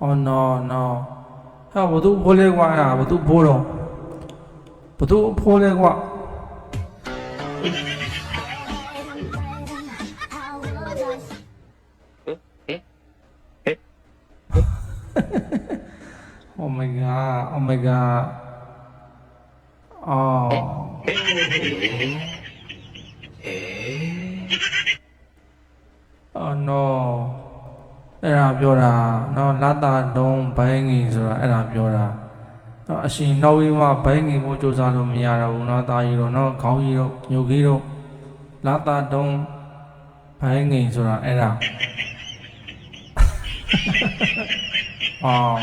oh no no ဟာဘသူဖိုးလဲကွာဟာဘသူဖိုးတော့ဘသူဖိုးလဲကွာ Oh my god oh my god အော်အော် no အဲ့ဒါပြောတာနော်လာတာတုံးဘိုင်းငင်ဆိုတာအဲ့ဒါပြောတာနော်အရှင်နောက်ပြီးမှဘိုင်းငင်ကိုစူးစမ်းလို့မရတော့ဘူးနော်တာကြီးတော့နော်ခေါင်းကြီးတော့ညိုကြီးတော့လာတာတုံးဘိုင်းငင်ဆိုတာအဲ့ဒါအော်